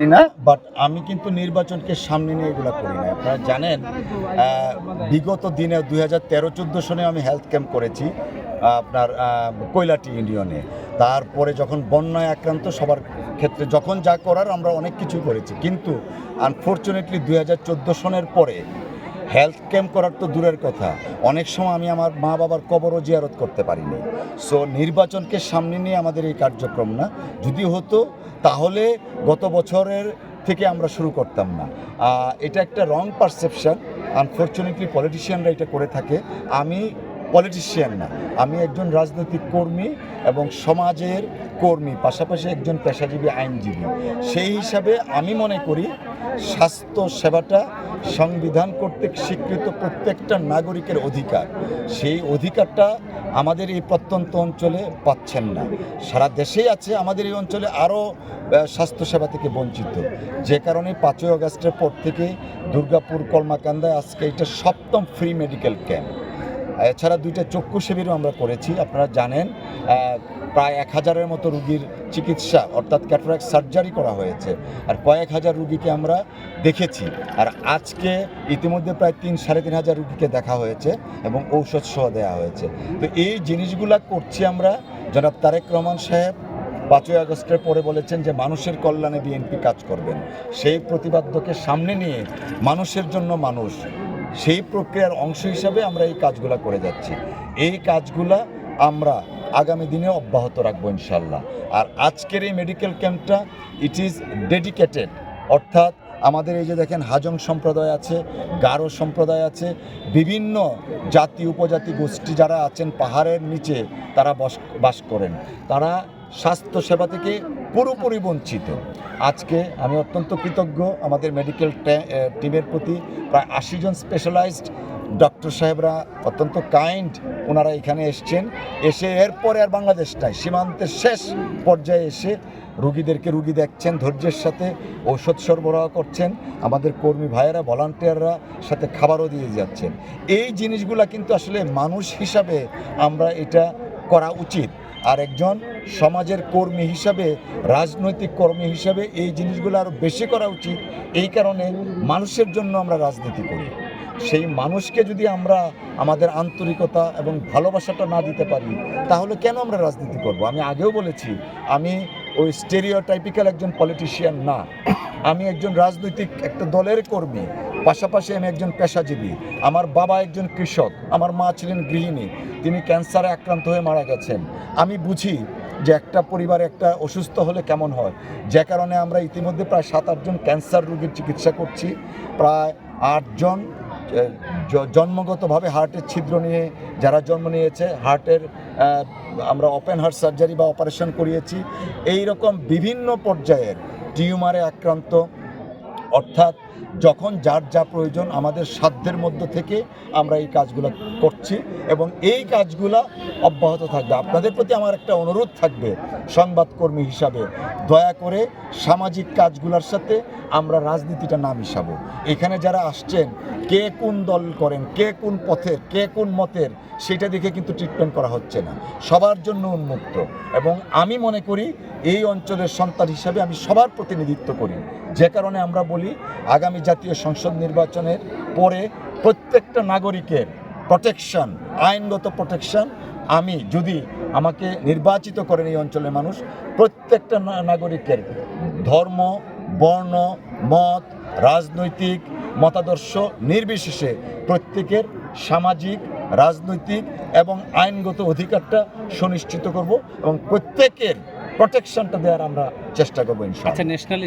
না বাট আমি কিন্তু নির্বাচনকে সামনে নিয়ে এগুলো করি না। আপনারা জানেন বিগত দিনে দুই হাজার তেরো চোদ্দ সনে আমি হেলথ ক্যাম্প করেছি আপনার কৈলাটি ইউনিয়নে। তারপরে যখন বন্যায় আক্রান্ত, সবার ক্ষেত্রে যখন যা করার আমরা অনেক কিছু করেছি। কিন্তু আনফর্চুনেটলি দুই হাজার চোদ্দ সনের পরে হেলথ ক্যাম্প করার তো দূরের কথা। অনেক সময় আমি আমার মা বাবার কবরও জিয়ারত করতে পারিনি। সো নির্বাচনকে সামনে নিয়ে আমাদের এই কার্যক্রম না। যদি হতো, তাহলে গত বছরের থেকে আমরা শুরু করতাম না। এটা একটা রং পারসেপশন আনফর্চুনেটলি পলিটিশিয়ানরা এটা করে থাকে। আমি পলিটিশিয়ান না। আমি একজন রাজনৈতিক কর্মী এবং সমাজের কর্মী, পাশাপাশি একজন পেশাজীবী আইনজীবী। সেই হিসাবে আমি মনে করি স্বাস্থ্য সেবাটা সংবিধান কর্তৃক স্বীকৃত প্রত্যেকটা নাগরিকের অধিকার। সেই অধিকারটা আমাদের এই প্রত্যন্ত অঞ্চলে পাচ্ছেন না। সারা দেশেই আছে আমাদের এই অঞ্চলে আরও স্বাস্থ্যসেবা থেকে বঞ্চিত। যে কারণে পাঁচই আগস্টের পর থেকে দুর্গাপুর কলমাকান্দায় আজকে এটা সপ্তম ফ্রি মেডিকেল ক্যাম্প এছাড়া দুইটা চক্ষু শিবিরও আমরা করেছি, আপনারা জানেন প্রায় এক হাজারের মতো রুগীর চিকিৎসা, অর্থাৎ ক্যাটারাক্ট সার্জারি করা হয়েছে। আর কয়েক হাজার রুগীকে আমরা দেখেছি। আর আজকে ইতিমধ্যে প্রায় তিন, সাড়ে তিন হাজার রুগীকে দেখা হয়েছে এবং ঔষধ সহ দেওয়া হয়েছে। তো এই জিনিসগুলা করছি আমরা, জনাব তারেক রহমান সাহেব, পাঁচই আগস্টের পরে বলেছেন যে মানুষের কল্যাণে বিএনপি কাজ করবেন। সেই প্রতিবাদ্যকে সামনে নিয়ে মানুষের জন্য মানুষ সেই প্রক্রিয়ার অংশ হিসাবে আমরা এই কাজগুলো করে যাচ্ছি। এই কাজগুলা আমরা আগামী দিনে অব্যাহত রাখব ইনশাল্লাহ আর আজকের এই মেডিকেল ক্যাম্পটা ইট ইজ ডেডিকেটেড অর্থাৎ আমাদের এই যে দেখেন হাজং সম্প্রদায় আছে, গারো সম্প্রদায় আছে, বিভিন্ন জাতি, উপজাতি গোষ্ঠী যারা আছেন পাহাড়ের নিচে, তারা বস, বাস করেন। তারা স্বাস্থ্য সেবা থেকে পুরোপুরি বঞ্চিত। আজকে আমি অত্যন্ত কৃতজ্ঞ আমাদের মেডিকেল টিমের প্রতি। প্রায় আশি জন স্পেশালাইজড ডক্টর সাহেবরা অত্যন্ত কাইন্ড ওনারা এখানে এসছেন। এসে এরপরে আর বাংলাদেশ নাই, সীমান্তের শেষ পর্যায়ে এসে রুগীদেরকে রুগী দেখছেন, ধৈর্যের সাথে ঔষধ সরবরাহ করছেন। আমাদের কর্মী ভাইয়েরা ভলান্টিয়াররা সাথে খাবারও দিয়ে যাচ্ছেন। এই জিনিসগুলা কিন্তু আসলে মানুষ হিসাবে আমরা এটা করা উচিত। আর একজন সমাজের কর্মী হিসাবে, রাজনৈতিক কর্মী হিসাবে এই জিনিসগুলো আরও বেশি করা উচিত। এই কারণে মানুষের জন্য আমরা রাজনীতি করি। সেই মানুষকে যদি আমরা আমাদের আন্তরিকতা এবং ভালোবাসাটা না দিতে পারি, তাহলে কেন আমরা রাজনীতি করব? আমি আগেও বলেছি, আমি ওই স্টেরিওটাইপিক্যাল একজন পলিটিশিয়ান না। আমি একজন রাজনৈতিক একটা দলের কর্মী। পাশাপাশি আমি একজন পেশাজীবী, আমার বাবা একজন কৃষক, আমার মা ছিলেন গৃহিণী, তিনি ক্যান্সারে আক্রান্ত হয়ে মারা গেছেন। আমি বুঝি যে একটা পরিবারে একটা অসুস্থ হলে কেমন হয়। যে কারণে আমরা ইতিমধ্যে প্রায় সাত আটজন ক্যান্সার রোগীর চিকিৎসা করছি। প্রায় আটজন জন্মগতভাবে হার্টের ছিদ্র নিয়ে যারা জন্ম নিয়েছে, হার্টের আমরা ওপেন হার্ট সার্জারি বা অপারেশন করিয়েছি। এই রকম বিভিন্ন পর্যায়ের টিউমারে আক্রান্ত, অর্থাৎ যখন যার যা প্রয়োজন আমাদের সাধ্যের মধ্য থেকে আমরা এই কাজগুলো করছি এবং এই কাজগুলো অব্যাহত থাকবে। আপনাদের প্রতি আমার একটা অনুরোধ থাকবে সংবাদকর্মী হিসাবে। দয়া করে সামাজিক কাজগুলোর সাথে আমরা রাজনীতিটা না মিশাবো। এখানে যারা আসছেন, কে কোন দল করেন, কে কোন পথের, কে কোন মতের, সেটা দেখে কিন্তু ট্রিটমেন্ট করা হচ্ছে না। সবার জন্য উন্মুক্ত। এবং আমি মনে করি এই অঞ্চলের সন্তান হিসাবে আমি সবার প্রতিনিধিত্ব করি। যে কারণে আমরা বলি, আগামী জাতীয় সংসদ নির্বাচনের পরে প্রত্যেকটা নাগরিকের প্রোটেকশন আইনগত প্রোটেকশন আমি যদি আমাকে নির্বাচিত করেন এই অঞ্চলের মানুষ, প্রত্যেকটা নাগরিকের ধর্ম, বর্ণ, মত, রাজনৈতিক মতাদর্শ নির্বিশেষে প্রত্যেকের সামাজিক, রাজনৈতিক এবং আইনগত অধিকারটা সুনিশ্চিত করব এবং প্রত্যেকের প্রোটেকশনটা দেওয়ার আমরা চেষ্টা করব ইনশাআল্লাহ। আচ্ছা ন্যাশনাল